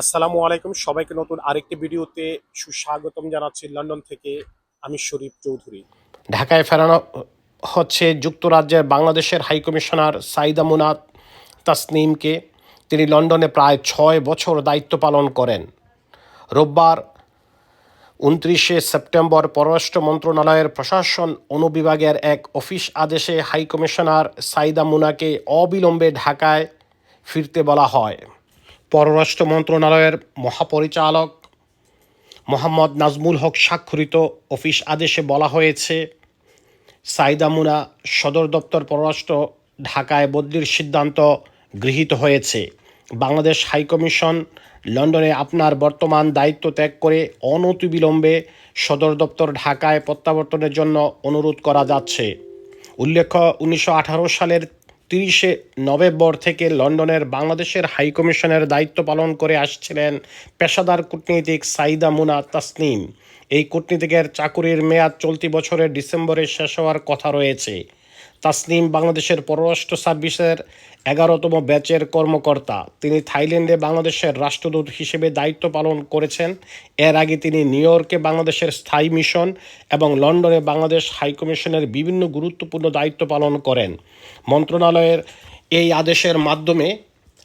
আসসালামু আলাইকুম। সবাইকে নতুন আরেকটি ভিডিওতে সুস্বাগতম জানাচ্ছি লন্ডন থেকে আমি শরীফ চৌধুরী। ঢাকায় ফেরানো হচ্ছে যুক্তরাজ্যের বাংলাদেশের হাইকমিশনার সাইদা মুনাত তাসনিমকে। তিনি লন্ডনে প্রায় ছয় বছর দায়িত্ব পালন করেন। রোববার উনত্রিশে সেপ্টেম্বর পররাষ্ট্র মন্ত্রণালয়ের প্রশাসন অনুবিভাগের এক অফিস আদেশে হাইকমিশনার সাইদা মুনাকে অবিলম্বে ঢাকায় ফিরতে বলা হয়। পররাষ্ট্র মন্ত্রণালয়ের মহাপরিচালক মোহাম্মদ নাজমুল হক স্বাক্ষরিত অফিস আদেশে বলা হয়েছে সাইদা মুনা সদর দপ্তর পররাষ্ট্র ঢাকায় বদলির সিদ্ধান্ত গৃহীত হয়েছে। বাংলাদেশ হাইকমিশন লন্ডনে আপনার বর্তমান দায়িত্ব ত্যাগ করে অনতিবিলম্বে সদর দপ্তর ঢাকায় প্রত্যাবর্তনের জন্য অনুরোধ করা যাচ্ছে। উল্লেখ্য, উনিশশো আঠারো সালের তিরিশে নভেম্বর থেকে লন্ডনের বাংলাদেশের হাইকমিশনের দায়িত্ব পালন করে আসছিলেন পেশাদার কূটনীতিক সাইদা মুনা তাসনিম। এই কূটনীতিকের চাকুরির মেয়াদ চলতি বছরের ডিসেম্বরে শেষ হওয়ার কথা রয়েছে। তাসনিম বাংলাদেশের পররাষ্ট্র সার্ভিসের এগারোতম ব্যাচের কর্মকর্তা। তিনি থাইল্যান্ডে বাংলাদেশের রাষ্ট্রদূত হিসেবে দায়িত্ব পালন করেছেন। এর আগে তিনি নিউ ইয়র্কে বাংলাদেশের স্থায়ী মিশন এবং লন্ডনে বাংলাদেশ হাইকমিশনের বিভিন্ন গুরুত্বপূর্ণ দায়িত্ব পালন করেন। মন্ত্রণালয়ের এই আদেশের মাধ্যমে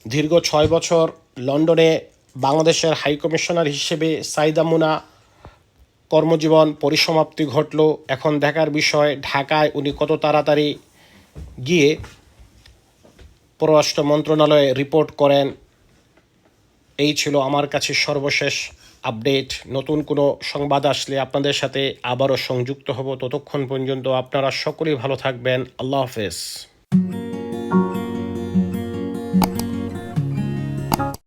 দীর্ঘ ছয় বছর লন্ডনে বাংলাদেশের হাইকমিশনার হিসেবে সাইদা মুনা কর্মজীবন পরিসমাপ্তি ঘটল। এখন দেখার বিষয়, ঢাকায় উনি কত তাড়াতাড়ি গিয়ে পররাষ্ট্র মন্ত্রণালয়ে রিপোর্ট করেন, এই ছিল আমার কাছে সর্বশেষ আপডেট। নতুন কোনো সংবাদ আসলে আপনাদের সাথে আবারও সংযুক্ত হব। ততক্ষণ পর্যন্ত আপনারা সকলেই ভালো থাকবেন। আল্লাহ হাফেজ।